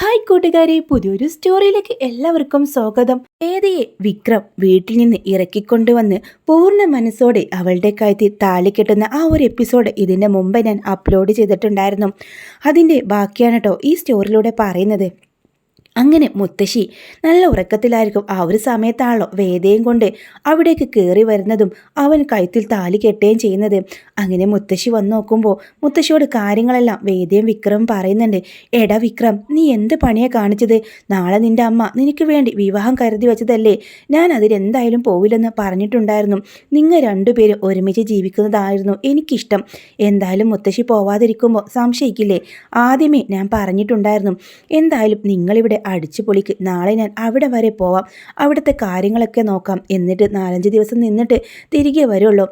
Hi കൂട്ടുകാരെ പുതിയൊരു സ്റ്റോറിയിലേക്ക് എല്ലാവർക്കും സ്വാഗതം. ഏതയെ വിക്രം വീട്ടിൽ നിന്ന് ഇറക്കിക്കൊണ്ടുവന്ന് പൂർണ മനസ്സോടെ അവളുടെ കഴുത്തിൽ താലി കെട്ടുന്ന ആ ഒരു എപ്പിസോഡ് ഇതിന്റെ മുമ്പ് ഞാൻ അപ്ലോഡ് ചെയ്തിട്ടുണ്ടായിരുന്നു. അതിന്റെ ബാക്കിയാണ് കേട്ടോ ഈ സ്റ്റോറിയിലൂടെ പറയുന്നത്. അങ്ങനെ മുത്തശ്ശി നല്ല ഉറക്കത്തിലായിരിക്കും. ആ ഒരു സമയത്താണല്ലോ വേദയും കൊണ്ട് അവിടേക്ക് കയറി വരുന്നതും അവൻ കഴുത്തിൽ താലി കെട്ടുകയും ചെയ്യുന്നത്. അങ്ങനെ മുത്തശ്ശി വന്നു നോക്കുമ്പോൾ മുത്തശ്ശിയോട് കാര്യങ്ങളെല്ലാം വേദയും വിക്രം പറയുന്നുണ്ട്. എടാ വിക്രം നീ എന്ത് പണിയാണ് കാണിച്ചത്? നാളെ നിന്റെ അമ്മ നിനക്ക് വേണ്ടി വിവാഹം കരുതി വെച്ചതല്ലേ? ഞാൻ അതിലെന്തായാലും പോവില്ലെന്ന് പറഞ്ഞിട്ടുണ്ടായിരുന്നു. നിങ്ങൾ രണ്ടുപേരും ഒരുമിച്ച് ജീവിക്കുന്നതായിരുന്നു എനിക്കിഷ്ടം. എന്തായാലും മുത്തശ്ശി പോവാതിരിക്കുമ്പോൾ സംശയിക്കില്ലേ? ആദ്യമേ ഞാൻ പറഞ്ഞിട്ടുണ്ടായിരുന്നു. എന്തായാലും നിങ്ങളിവിടെ അടിച്ചു പൊളിക്ക്. നാളെ ഞാൻ അവിടെ വരെ പോവാം. അവിടുത്തെ കാര്യങ്ങളൊക്കെ നോക്കാം. എന്നിട്ട് നാലഞ്ച് ദിവസം നിന്നിട്ട് തിരികെ വരുള്ളൂ.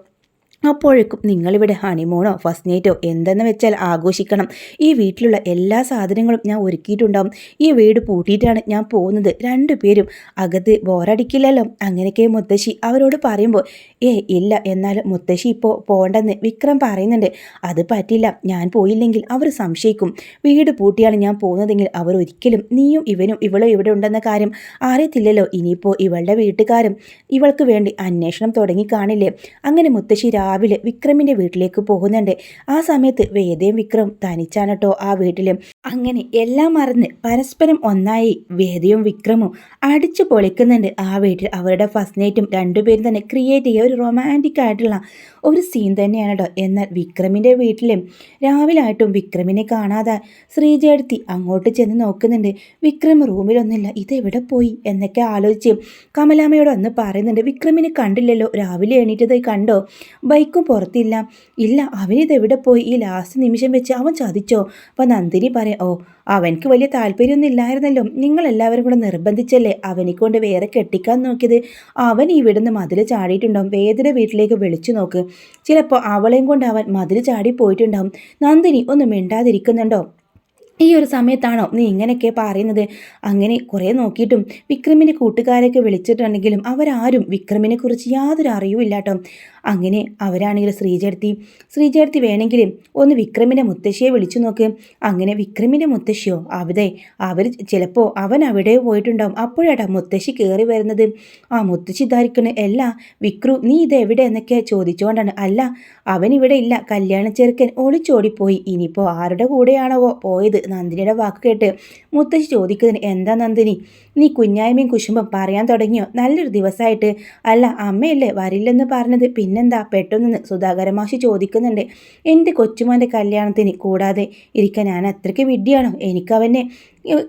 അപ്പോഴേക്കും നിങ്ങളിവിടെ ഹണിമൂണോ ഫസ്റ്റ് നൈറ്റോ എന്തെന്ന് വെച്ചാൽ ആഘോഷിക്കണം. ഈ വീട്ടിലുള്ള എല്ലാ സാധനങ്ങളും ഞാൻ ഒരുക്കിയിട്ടുണ്ടാവും. ഈ വീട് പൂട്ടിയിട്ടാണ് ഞാൻ പോകുന്നത്. രണ്ടുപേരും അകത്ത് ബോറടിക്കില്ലല്ലോ. അങ്ങനെയൊക്കെ മുത്തശ്ശി അവരോട് പറയുമ്പോൾ ഏ ഇല്ല എന്നാലും മുത്തശ്ശി ഇപ്പോൾ പോകണ്ടെന്ന് വിക്രം പറയുന്നുണ്ട്. അത് പറ്റില്ല. ഞാൻ പോയില്ലെങ്കിൽ അവർ സംശയിക്കും. വീട് പൂട്ടിയാണ് ഞാൻ പോകുന്നതെങ്കിൽ അവർ ഒരിക്കലും നീയും ഇവനും ഇവളും ഇവിടെ ഉണ്ടെന്ന കാര്യം അറിയത്തില്ലല്ലോ. ഇനിയിപ്പോൾ ഇവളുടെ വീട്ടുകാരും ഇവൾക്ക് വേണ്ടി അന്വേഷണം തുടങ്ങി കാണില്ലേ? അങ്ങനെ മുത്തശ്ശി രാവിലെ വിക്രമിന്റെ വീട്ടിലേക്ക് പോകുന്നുണ്ട്. ആ സമയത്ത് വേദയും വിക്രം തനിച്ചാണ് കേട്ടോ ആ വീട്ടിലും. അങ്ങനെ എല്ലാം മറന്ന് പരസ്പരം ഒന്നായി വേദയും വിക്രമും അടിച്ചു പൊളിക്കുന്നുണ്ട്. ആ വീട്ടിൽ അവരുടെ ഫസ്റ്റ് നൈറ്റും രണ്ടുപേരും തന്നെ ക്രിയേറ്റ് ചെയ്യുക ഒരു റൊമാന്റിക് ആയിട്ടുള്ള ഒരു സീൻ തന്നെയാണ് കേട്ടോ എന്നാൽ വിക്രമിന്റെ വീട്ടിലും രാവിലായിട്ടും വിക്രമിനെ കാണാതെ ശ്രീജയെടുത്തി അങ്ങോട്ട് ചെന്ന് നോക്കുന്നുണ്ട്. വിക്രം റൂമിലൊന്നുമില്ല ഇതെവിടെ പോയി എന്നൊക്കെ ആലോചിച്ച് കമലാമ്മയോട് ഒന്ന് പറയുന്നുണ്ട് വിക്രമിനെ കണ്ടില്ലല്ലോ രാവിലെ എണീറ്റതായി കണ്ടോ? ബൈക്കും പുറത്തില്ല. ഇല്ല അവനിതെവിടെ പോയി? ഈ ലാസ്റ്റ് നിമിഷം വെച്ച് അവൻ ചതിച്ചോ? അപ്പം നന്ദിനി പറയാം ഓ അവനക്ക് വലിയ താല്പര്യമൊന്നും ഇല്ലായിരുന്നല്ലോ. നിങ്ങളെല്ലാവരും കൂടെ നിർബന്ധിച്ചല്ലേ അവനെ കൊണ്ട് വേറെ കെട്ടിക്കാൻ നോക്കിയത്? അവൻ ഇവിടുന്ന് മതിൽ ചാടിയിട്ടുണ്ടാവും. വേദന വീട്ടിലേക്ക് വിളിച്ചു നോക്ക്. ചിലപ്പോൾ അവളെയും കൊണ്ട് അവൻ മതിൽ ചാടി പോയിട്ടുണ്ടാവും. നന്ദിനി ഒന്നും മിണ്ടാതിരിക്കുന്നുണ്ടോ? ഈ ഒരു സമയത്താണോ നീ ഇങ്ങനെയൊക്കെ പറയുന്നത്? അങ്ങനെ കുറേ നോക്കിയിട്ടും വിക്രമിന്റെ കൂട്ടുകാരെയൊക്കെ വിളിച്ചിട്ടുണ്ടെങ്കിലും അവരാരും വിക്രമിനെ കുറിച്ച് യാതൊരു അറിവുമില്ല കേട്ടോ അങ്ങനെ അവരാണെങ്കിൽ ശ്രീചേർത്തി ശ്രീചേർത്തി വേണമെങ്കിൽ ഒന്ന് വിക്രമിന്റെ മുത്തശ്ശിയെ വിളിച്ചു നോക്ക്. അങ്ങനെ വിക്രമിന്റെ മുത്തശ്ശിയോ? അവിടെ അവർ ചിലപ്പോൾ അവൻ അവിടെ പോയിട്ടുണ്ടാവും. അപ്പോഴാട്ടാ മുത്തശ്ശി കയറി വരുന്നത്. ആ മുത്തശ്ശി ധാരിക്കണ അല്ല വിക്രു നീ ഇത് എവിടെ എന്നൊക്കെ ചോദിച്ചുകൊണ്ടാണ്. അല്ല അവൻ ഇവിടെ ഇല്ല. കല്യാണ ചെറുക്കൻ ഒളിച്ചോടിപ്പോയി. ഇനിയിപ്പോൾ ആരുടെ കൂടെയാണോ പോയത്? നന്ദിനിയുടെ വാക്ക് കേട്ട് മുത്തശ്ശി ചോദിക്കുന്നതിന് എന്താ നന്ദിനി? നീ കുഞ്ഞായ്മയും കുശുമ്പം പറയാൻ തുടങ്ങിയോ? നല്ലൊരു ദിവസമായിട്ട് അല്ല അമ്മയല്ലേ വരില്ലെന്ന് പറഞ്ഞത്. പിന്നെന്താ? പെട്ടെന്ന് സുധാകരമാഷി ചോദിക്കുന്നുണ്ട്. എന്റെ കൊച്ചുമോന്റെ കല്യാണത്തിന് കൂടാതെ ഇരിക്കാൻ ഞാൻ അത്രയ്ക്ക് വിഡ്ഢിയാണോ? എനിക്കവനെ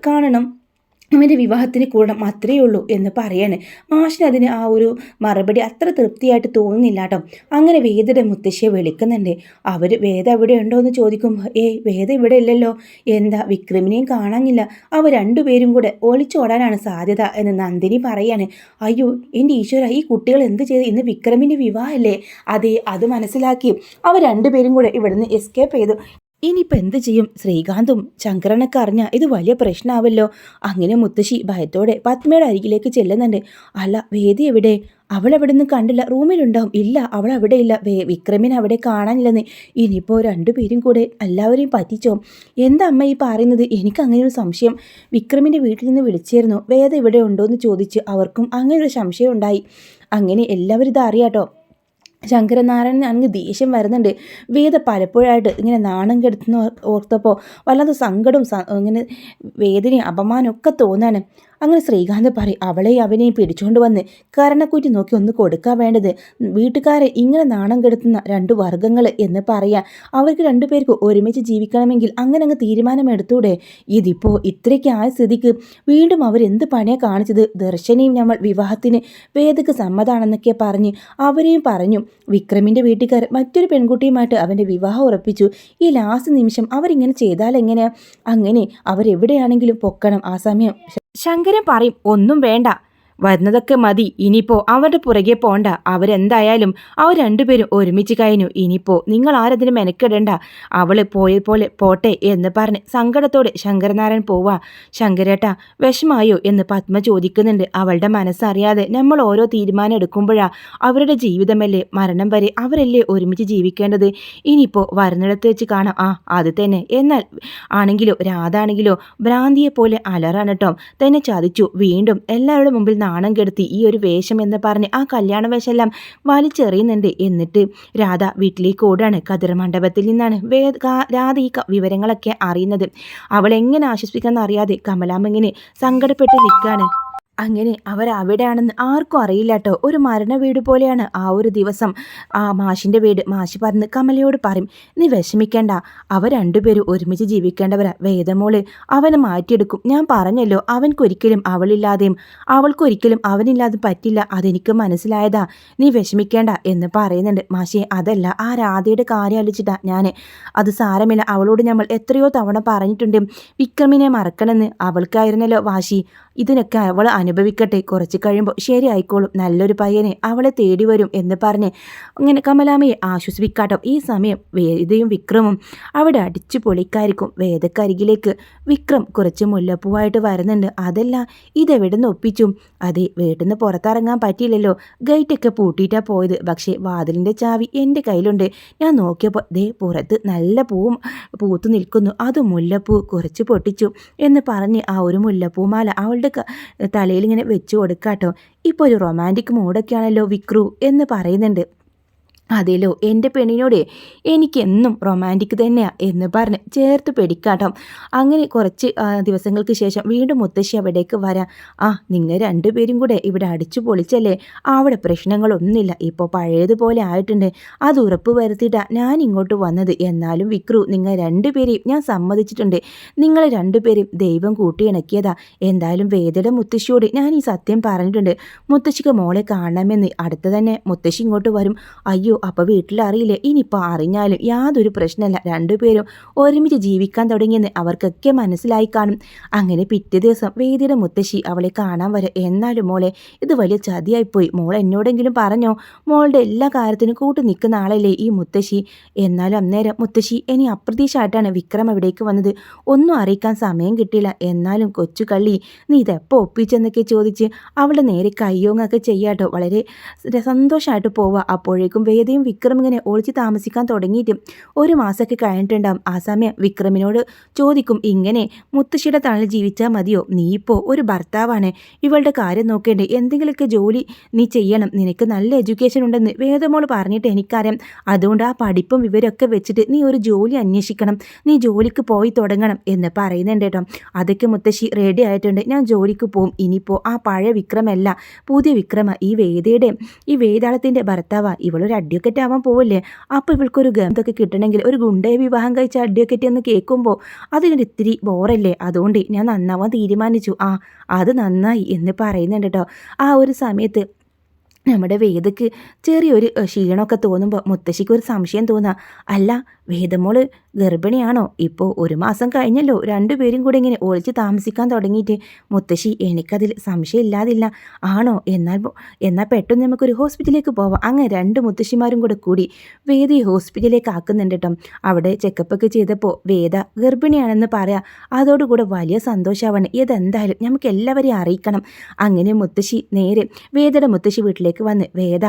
കാണണം. അവന്റെ വിവാഹത്തിന് കൂടണം അത്രയേ ഉള്ളൂ എന്ന് പറയാണ്. മാഷിന് അതിന് ആ ഒരു മറുപടി അത്ര തൃപ്തിയായിട്ട് തോന്നുന്നില്ല കേട്ടോ. അങ്ങനെ വേദയുടെ മുത്തശ്ശിയെ വിളിക്കുന്നുണ്ട്. അവർ വേദ എവിടെ ഉണ്ടോ എന്ന് ചോദിക്കുമ്പോൾ ഏയ് വേദ ഇവിടെ ഇല്ലല്ലോ. എന്താ വിക്രമിനെയും കാണാനില്ല. അവർ രണ്ടുപേരും കൂടെ ഒളിച്ചോടാനാണ് സാധ്യത എന്ന് നന്ദിനി പറയാണ്. അയ്യോ എന്റെ ഈശ്വര ഈ കുട്ടികൾ എന്ത് ചെയ്ത്? ഇന്ന് വിക്രമിന്റെ വിവാഹമല്ലേ അതെ അത് മനസ്സിലാക്കി. അവർ രണ്ടുപേരും കൂടെ ഇവിടുന്ന് എസ്കേപ്പ് ചെയ്തു. ഇനിയിപ്പോൾ എന്ത് ചെയ്യും? ശ്രീകാന്തും ശങ്കരനൊക്കെ അറിഞ്ഞാൽ ഇത് വലിയ പ്രശ്നമാവല്ലോ അങ്ങനെ മുത്തശ്ശി ഭയത്തോടെ പത്മയുടെ അരികിലേക്ക് ചെല്ലുന്നുണ്ട്. അല്ല വേദി എവിടെ? അവൾ അവിടെ നിന്ന് കണ്ടില്ല. റൂമിലുണ്ടാവും. ഇല്ല അവൾ അവിടെ ഇല്ല. വേ വിക്രമിനെ അവിടെ കാണാനില്ലെന്ന്. ഇനിയിപ്പോൾ രണ്ടുപേരും കൂടെ എല്ലാവരെയും പറ്റിച്ചോ. എന്താ അമ്മ ഈ പറയുന്നത്? എനിക്ക് അങ്ങനെ ഒരു സംശയം. വിക്രമിന്റെ വീട്ടിൽ നിന്ന് വിളിച്ചിരുന്നു വേദ ഇവിടെ ഉണ്ടോ എന്ന് ചോദിച്ച് അവർക്കും അങ്ങനെ ഒരു സംശയം ഉണ്ടായി. അങ്ങനെ എല്ലാവരും ഇത് അറിയാട്ടോ. ശങ്കരനാരായണൻ അങ്ങ് ദേഷ്യം വരുന്നുണ്ട്. വേദ പലപ്പോഴായിട്ട് ഇങ്ങനെ നാണം കെടുത്തുന്ന ഓർത്തപ്പോൾ വല്ലാതെ സങ്കടവും ഇങ്ങനെ വേദനയും അപമാനമൊക്കെ തോന്നാണ്. അങ്ങനെ ശ്രീകാന്ത് പറയും അവളെ അവനെയും പിടിച്ചുകൊണ്ട് വന്ന് കരണക്കുറ്റി നോക്കി ഒന്ന് കൊടുക്കാൻ വേണ്ടത്. വീട്ടുകാരെ ഇങ്ങനെ നാണം കെടുത്തുന്ന രണ്ട് വർഗങ്ങൾ എന്ന് പറയാൻ അവർക്ക് രണ്ടുപേർക്ക് ഒരുമിച്ച് ജീവിക്കണമെങ്കിൽ അങ്ങനെ അങ്ങ് തീരുമാനമെടുത്തൂടെ? ഇതിപ്പോൾ ഇത്രയ്ക്ക് ആയ സ്ഥിതിക്ക് വീണ്ടും അവരെന്ത് പണിയാണ് കാണിച്ചത്? ദർശനയും നമ്മൾ വിവാഹത്തിന് വേദക്ക് സമ്മതാണെന്നൊക്കെ പറഞ്ഞ് അവരെയും പറഞ്ഞു. വിക്രമിന്റെ വീട്ടുകാർ മറ്റൊരു പെൺകുട്ടിയുമായിട്ട് അവന്റെ വിവാഹം ഉറപ്പിച്ചു. ഈ ലാസ്റ്റ് നിമിഷം അവരിങ്ങനെ ചെയ്താൽ അങ്ങനെ അവരെവിടെയാണെങ്കിലും പൊക്കണം ആ സമയം. ശങ്കരൻ പറയും ഒന്നും വേണ്ട. വരുന്നതൊക്കെ മതി. ഇനിയിപ്പോ അവരുടെ പുറകെ പോണ്ട. അവരെന്തായാലും അവർ രണ്ടുപേരും ഒരുമിച്ച് കഴിഞ്ഞു. ഇനിയിപ്പോ നിങ്ങൾ ആരതിന് മെനക്കെടണ്ട. അവൾ പോയ പോലെ പോട്ടെ എന്ന് പറഞ്ഞ് സങ്കടത്തോടെ ശങ്കരനാരായൺ പോവാ. ശങ്കരേട്ട വിഷമായോ എന്ന് പത്മ ചോദിക്കുന്നുണ്ട്. അവളുടെ മനസ്സറിയാതെ നമ്മൾ ഓരോ തീരുമാനം എടുക്കുമ്പോഴാ അവരുടെ ജീവിതമല്ലേ മരണം വരെ അവരല്ലേ ഒരുമിച്ച് ജീവിക്കേണ്ടത്. ഇനിയിപ്പോ വരുന്നിടത്ത് വെച്ച് കാണാം. ആ അത് തന്നെ. എന്നാൽ ആണെങ്കിലോ രാധാണെങ്കിലോ ഭ്രാന്തിയെ പോലെ അലറാണ് കേട്ടോ തന്നെ ചതിച്ചു. വീണ്ടും എല്ലാവരുടെ മുമ്പിൽ നാണം കെടുത്തി ഈ ഒരു വേഷം എന്ന് പറഞ്ഞ് ആ കല്യാണ വേഷമെല്ലാം വലിച്ചെറിയുന്നുണ്ട്. എന്നിട്ട് രാധ വീട്ടിലേക്ക് ഓടാണ് കതിർ മണ്ഡപത്തിൽ നിന്നാണ് വേ രാധ ഈ വിവരങ്ങളൊക്കെ അറിയുന്നത്. അവളെങ്ങനെ ആശ്വസിപ്പിക്കാമെന്ന് അറിയാതെ കമലാമ്മങ്ങനെ സങ്കടപ്പെട്ട് നിൽക്കുകയാണ്. അങ്ങനെ അവരവിടെയാണെന്ന് ആർക്കും അറിയില്ല കേട്ടോ ഒരു മരണ വീട് പോലെയാണ് ആ ഒരു ദിവസം. ആ മാഷിന്റെ വീട്. മാഷി പറഞ്ഞ് കമലയോട് പറയും നീ വിഷമിക്കേണ്ട. അവർ രണ്ടുപേരും ഒരുമിച്ച് ജീവിക്കേണ്ടവരാ. വേദമോൾ അവനെ മാറ്റിയെടുക്കും. ഞാൻ പറഞ്ഞല്ലോ അവൻക്കൊരിക്കലും അവളില്ലാതെയും അവൾക്കൊരിക്കലും അവനില്ലാതെ പറ്റില്ല. അതെനിക്ക് മനസ്സിലായതാ. നീ വിഷമിക്കേണ്ട എന്ന് പറയുന്നുണ്ട്. മാഷേ അതല്ല ആ രാധയുടെ കാര്യം അലിച്ചിട്ടാ ഞാൻ അത് സാരമില്ല. അവളോട് നമ്മൾ എത്രയോ തവണ പറഞ്ഞിട്ടുണ്ട്. വിക്രമിനെ മറക്കണമെന്ന് അവൾക്കായിരുന്നല്ലോ വാശി. ഇതിനൊക്കെ അവൾ അനുഭവിക്കട്ടെ. കുറച്ച് കഴിയുമ്പോൾ ശരിയായിക്കോളും നല്ലൊരു പയ്യനെ അവളെ തേടി വരും എന്ന് പറഞ്ഞ് അങ്ങനെ കമലാമയെ ആശ്വസിപ്പിക്കാട്ടോ. ഈ സമയം വേദയും വിക്രമും അവിടെ അടിച്ചു പൊളിക്കാരിക്കും വേദക്കരികിലേക്ക് വിക്രം കുറച്ച് മുല്ലപ്പൂവായിട്ട് വരുന്നുണ്ട്. അതല്ല ഇതെവിടെ നിന്ന് ഒപ്പിച്ചു? അതെ വീട്ടിൽ നിന്ന് പുറത്തിറങ്ങാൻ പറ്റിയില്ലല്ലോ. ഗേറ്റൊക്കെ പൂട്ടിയിട്ടാ പോയത്. പക്ഷേ വാതിലിന്റെ ചാവി എന്റെ കയ്യിലുണ്ട്. ഞാൻ നോക്കിയപ്പോൾ ദേ പുറത്ത് നല്ല പൂവും പൂത്തു നിൽക്കുന്നു. അത് മുല്ലപ്പൂ കുറച്ച് പൊട്ടിച്ചു എന്ന് പറഞ്ഞ് ആ ഒരു മുല്ലപ്പൂമാല അവളുടെ തലയിൽ ഇങ്ങനെ വെച്ച് കൊടുക്കാട്ടോ. ഇപ്പോൾ ഒരു റൊമാന്റിക് മൂഡൊക്കെയാണല്ലോ വിക്രു എന്ന് പറയുന്നുണ്ട്. അതേലോ എന്റെ പെണ്ണിനോട് എനിക്കെന്നും റൊമാന്റിക് തന്നെയാണ് എന്ന് പറഞ്ഞ് ചേർത്ത് പിടിക്കാട്ടോ. അങ്ങനെ കുറച്ച് ദിവസങ്ങൾക്ക് ശേഷം വീണ്ടും മുത്തശ്ശി അവിടേക്ക് വരാം. ആ നിങ്ങൾ രണ്ടുപേരും കൂടെ ഇവിടെ അടിച്ചു പൊളിച്ചല്ലേ? അവിടെ പ്രശ്നങ്ങളൊന്നുമില്ല. ഇപ്പോൾ പഴയതുപോലെ ആയിട്ടുണ്ട്. അത് ഉറപ്പ് വരുത്തിയിട്ടാണ് ഞാൻ ഇങ്ങോട്ട് വന്നത്. എന്നാലും വിക്രു നിങ്ങൾ രണ്ടുപേരെയും ഞാൻ സമ്മതിച്ചിട്ടുണ്ട്. നിങ്ങൾ രണ്ടുപേരും ദൈവം കൂട്ടിയിണക്കിയതാ. എന്തായാലും വേദയുടെ മുത്തശ്ശിയോട് ഞാൻ ഈ സത്യം പറഞ്ഞിട്ടുണ്ട്. മുത്തശ്ശിക്ക് മോളെ കാണണമെന്ന് അടുത്ത തന്നെ മുത്തശ്ശി ഇങ്ങോട്ട് വരും. അയ്യോ അപ്പോൾ വീട്ടിൽ അറിയില്ലേ ഇനിയിപ്പോൾ അറിഞ്ഞാലും യാതൊരു പ്രശ്നമല്ല രണ്ടുപേരും ഒരുമിച്ച് ജീവിക്കാൻ തുടങ്ങിയെന്ന് അവർക്കൊക്കെ മനസ്സിലായി കാണും. അങ്ങനെ പിറ്റേ ദിവസം വേദിയുടെ മുത്തശ്ശി അവളെ കാണാൻ വരെ എന്നാലും മോളെ ഇത് വലിയ ചതിയായിപ്പോയി. മോൾ എന്നോടെങ്കിലും പറഞ്ഞോ? മോളുടെ എല്ലാ കാര്യത്തിനും കൂട്ട് നിൽക്കുന്ന ആളല്ലേ ഈ മുത്തശ്ശി? എന്നാലും അന്നേരം മുത്തശ്ശി ഇനി അപ്രതീക്ഷമായിട്ടാണ് വിക്രം അവിടേക്ക് വന്നത്? ഒന്നും അറിയിക്കാൻ സമയം കിട്ടിയില്ല. എന്നാലും കൊച്ചു കള്ളി നീ ഇതെപ്പോൾ ഒപ്പിച്ചെന്നൊക്കെ ചോദിച്ച് അവളുടെ നേരെ കയ്യോങ്ങൊക്കെ ചെയ്യാട്ടോ. വളരെ സന്തോഷമായിട്ട് പോവുക. അപ്പോഴേക്കും വേദ വേദയും വിക്രം ഇങ്ങനെ ഒളിച്ച് താമസിക്കാൻ തുടങ്ങിയിട്ടും ഒരു മാസമൊക്കെ കഴിഞ്ഞിട്ടുണ്ടാവും. ആ സമയം വിക്രമിനോട് ചോദിക്കും ഇങ്ങനെ മുത്തശ്ശിയുടെ തണൽ ജീവിച്ചാൽ മതിയോ? നീ ഇപ്പോൾ ഒരു ഭർത്താവാണ്. ഇവളുടെ കാര്യം നോക്കേണ്ടേ. എന്തെങ്കിലുമൊക്കെ ജോലി നീ ചെയ്യണം. നിനക്ക് നല്ല എഡ്യൂക്കേഷൻ ഉണ്ടെന്ന് വേദമോൾ പറഞ്ഞിട്ട് എനിക്കറിയാം. അതുകൊണ്ട് ആ പഠിപ്പും വിവരമൊക്കെ വെച്ചിട്ട് നീ ഒരു ജോലി അന്വേഷിക്കണം. നീ ജോലിക്ക് പോയി തുടങ്ങണം എന്ന് പറയുന്നുണ്ട് കേട്ടോ. അതൊക്കെ മുത്തശ്ശി റെഡി ആയിട്ടുണ്ട്. ഞാൻ ജോലിക്ക് പോവും. ഇനിയിപ്പോൾ ആ പഴയ വിക്രമല്ല. പുതിയ വിക്രമ. ഈ വേദയുടെ ഈ വേദാളത്തിന്റെ ഭർത്താവാണ് ഇവളൊരു അടി അഡ്വക്കറ്റ് ആവാൻ പോവല്ലേ? അപ്പോൾ ഇവൾക്കൊരു ഗന്ധമൊക്കെ കിട്ടണമെങ്കിൽ ഒരു ഗുണ്ടയെ വിവാഹം കഴിച്ച അഡ്വക്കേറ്റ് എന്ന് കേൾക്കുമ്പോൾ അതിനൊരു ഇത്തിരി ബോറല്ലേ? അതുകൊണ്ട് ഞാൻ നന്നാവാൻ തീരുമാനിച്ചു. ആ അത് നന്നായി എന്ന് പറയുന്നുണ്ട് കേട്ടോ. ആ ഒരു സമയത്ത് നമ്മുടെ വേദക്ക് ചെറിയൊരു ക്ഷീണമൊക്കെ തോന്നുമ്പോൾ മുത്തശ്ശിക്ക് ഒരു സംശയം തോന്നുക അല്ല വേദമോൾ ഗർഭിണിയാണോ? ഇപ്പോൾ ഒരു മാസം കഴിഞ്ഞല്ലോ. രണ്ടുപേരും കൂടെ ഇങ്ങനെ ഒളിച്ച് താമസിക്കാൻ തുടങ്ങിയിട്ട് മുത്തശ്ശി എനിക്കതിൽ സംശയമില്ലാതില്ല ആണോ? എന്നാൽ എന്നാൽ പെട്ടെന്ന് നമുക്കൊരു ഹോസ്പിറ്റലിലേക്ക് പോവാം. അങ്ങനെ രണ്ട് മുത്തശ്ശിമാരും കൂടെ കൂടി വേദയെ ഹോസ്പിറ്റലിലേക്ക് ആക്കുന്നുണ്ട് കേട്ടോ. അവിടെ ചെക്കപ്പൊക്കെ ചെയ്തപ്പോൾ വേദ ഗർഭിണിയാണെന്ന് പറയാം. അതോടുകൂടെ വലിയ സന്തോഷമാവാണ് ഇതെന്തായാലും നമുക്ക് എല്ലാവരെയും അറിയിക്കണം. അങ്ങനെ മുത്തശ്ശി നേരെ വേദയുടെ മുത്തശ്ശി വീട്ടിലേക്ക് വന്ന് വേദ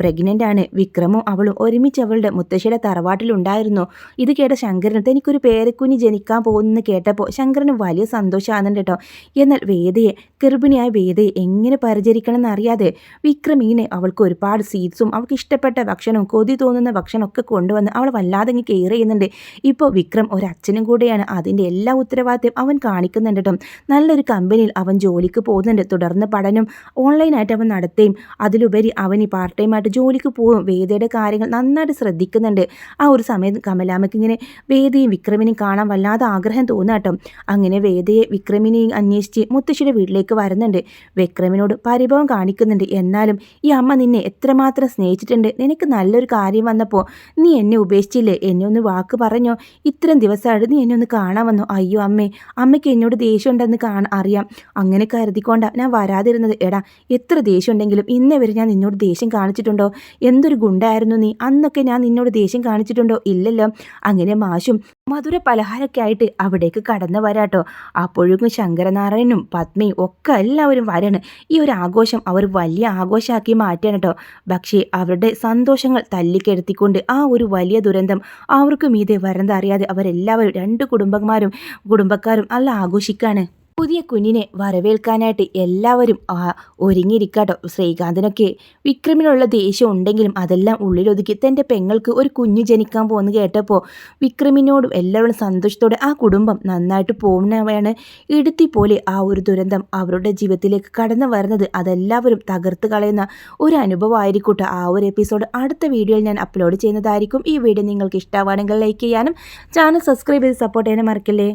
പ്രഗ്നന്റ് ആണ് വിക്രമും അവളും ഒരുമിച്ച് അവളുടെ മുത്തശ്ശിയുടെ തറവാട്ടിലുണ്ടായിരുന്നു. ഇത് കേട്ട ശങ്കരന് തനിക്കൊരു പേരക്കുഞ്ഞ് ജനിക്കാൻ പോകുന്നെന്ന് കേട്ടപ്പോൾ ശങ്കരന് വലിയ സന്തോഷമാകുന്നുണ്ട് കേട്ടോ എന്നാൽ വേദയെ ഗർഭിണിയായ വേദയെ എങ്ങനെ പരിചരിക്കണം എന്നറിയാതെ വിക്രമീനെ അവൾക്ക് ഒരുപാട് സീറ്റ്സും അവൾക്ക് ഇഷ്ടപ്പെട്ട ഭക്ഷണവും കൊതി തോന്നുന്ന ഭക്ഷണമൊക്കെ കൊണ്ടുവന്ന് അവൾ വല്ലാതെ ഇങ്ങനെ കെയർ ചെയ്യുന്നുണ്ട്. ഇപ്പോൾ വിക്രം ഒരച്ഛനും കൂടെയാണ്. അതിന്റെ എല്ലാ ഉത്തരവാദിത്വം അവൻ കാണിക്കുന്നുണ്ട് കേട്ടോ നല്ലൊരു കമ്പനിയിൽ അവൻ ജോലിക്ക് പോകുന്നുണ്ട്. തുടർന്ന് പഠനം ഓൺലൈനായിട്ട് അവൻ നടത്തുകയും അതിലുപരി അവൻ ഈ പാർട്ട് ടൈമായിട്ട് ജോലിക്ക് പോകും. വേദയുടെ കാര്യങ്ങൾ നന്നായിട്ട് ശ്രദ്ധിക്കുന്നുണ്ട്. ആ ഒരു സമയത്ത് കമലാമ്മയ്ക്ക് ഇങ്ങനെ വേദയും വിക്രമിനെയും കാണാൻ വല്ലാതെ ആഗ്രഹം തോന്നാട്ടോ അങ്ങനെ വേദയെ വിക്രമിനെയും അന്വേഷിച്ച് മുത്തശ്ശിയുടെ വീട്ടിലേക്ക് വരുന്നുണ്ട്. വിക്രമിനോട് പരിഭവം കാണിക്കുന്നുണ്ട്. എന്നാലും ഈ അമ്മ നിന്നെ എത്രമാത്രം സ്നേഹിച്ചിട്ടുണ്ട്. നിനക്ക് നല്ലൊരു കാര്യം വന്നപ്പോൾ നീ എന്നെ ഉപേക്ഷിച്ചില്ലേ? എന്നെ ഒന്ന് വാക്ക് പറഞ്ഞോ. ഇത്രയും ദിവസമായിട്ട് നീ എന്നെ ഒന്ന് കാണാൻ വന്നു? അയ്യോ അമ്മേ അമ്മയ്ക്ക് എന്നോട് ദേഷ്യം ഉണ്ടെന്ന് കാണാൻ അറിയാം. അങ്ങനെ കരുതിക്കൊണ്ടാണ് ഞാൻ വരാതിരുന്നത്. എടാ എത്ര ദേഷ്യം ഉണ്ടെങ്കിലും ഇന്നേ വരെ ഞാൻ നിന്നോട് ദേഷ്യം കാണിച്ചിട്ടുണ്ടോ? എന്തൊരു ഗുണ്ടായിരുന്നു നീ? അന്നൊക്കെ ഞാൻ നിന്നോട് ദേഷ്യം കാണിച്ചിട്ടുണ്ടോ? ഇല്ലല്ലോ. അങ്ങനെ മാഷും മധുര പലഹാരമൊക്കെ ആയിട്ട് അവിടേക്ക് കടന്നു വരാട്ടോ. അപ്പോഴേക്കും ശങ്കരനാരായണനും പത്മയും ഒക്കെ എല്ലാവരും വരാണ്. ഈ ഒരു ആഘോഷം അവർ വലിയ ആഘോഷമാക്കി മാറ്റാണ് കേട്ടോ. പക്ഷേ അവരുടെ സന്തോഷങ്ങൾ തല്ലിക്കെടുത്തിക്കൊണ്ട് ആ ഒരു വലിയ ദുരന്തം അവർക്ക് മീതെ വരന്തറിയാതെ അവരെല്ലാവരും രണ്ട് കുടുംബന്മാരും കുടുംബക്കാരും അല്ല ആഘോഷിക്കാണ്. പുതിയ കുഞ്ഞിനെ വരവേൽക്കാനായിട്ട് എല്ലാവരും ഒരുങ്ങിയിരിക്കാട്ടോ. ശ്രീകാന്തിനൊക്കെ വിക്രമിനുള്ള ദേഷ്യം ഉണ്ടെങ്കിലും അതെല്ലാം ഉള്ളിലൊതുക്കി തന്റെ പെങ്ങൾക്ക് ഒരു കുഞ്ഞു ജനിക്കാൻ പോകുന്നു കേട്ടപ്പോൾ വിക്രമിനോടും എല്ലാവരും സന്തോഷത്തോടെ ആ കുടുംബം നന്നായിട്ട് പോകുന്നവയാണ് ഇടുത്തി പോലെ ആ ഒരു ദുരന്തം അവരുടെ ജീവിതത്തിലേക്ക് കടന്നു വരുന്നത്. അതെല്ലാവരും തകർത്ത് കളയുന്ന ഒരു അനുഭവമായിരിക്കട്ടെ. ആ ഒരു എപ്പിസോഡ് അടുത്ത വീഡിയോയിൽ ഞാൻ അപ്ലോഡ് ചെയ്യുന്നതായിരിക്കും. ഈ വീഡിയോ നിങ്ങൾക്ക് ഇഷ്ടമാണെങ്കിൽ ലൈക്ക് ചെയ്യാനും ചാനൽ സബ്സ്ക്രൈബ് ചെയ്ത് സപ്പോർട്ട് ചെയ്യാനും മറക്കല്ലേ?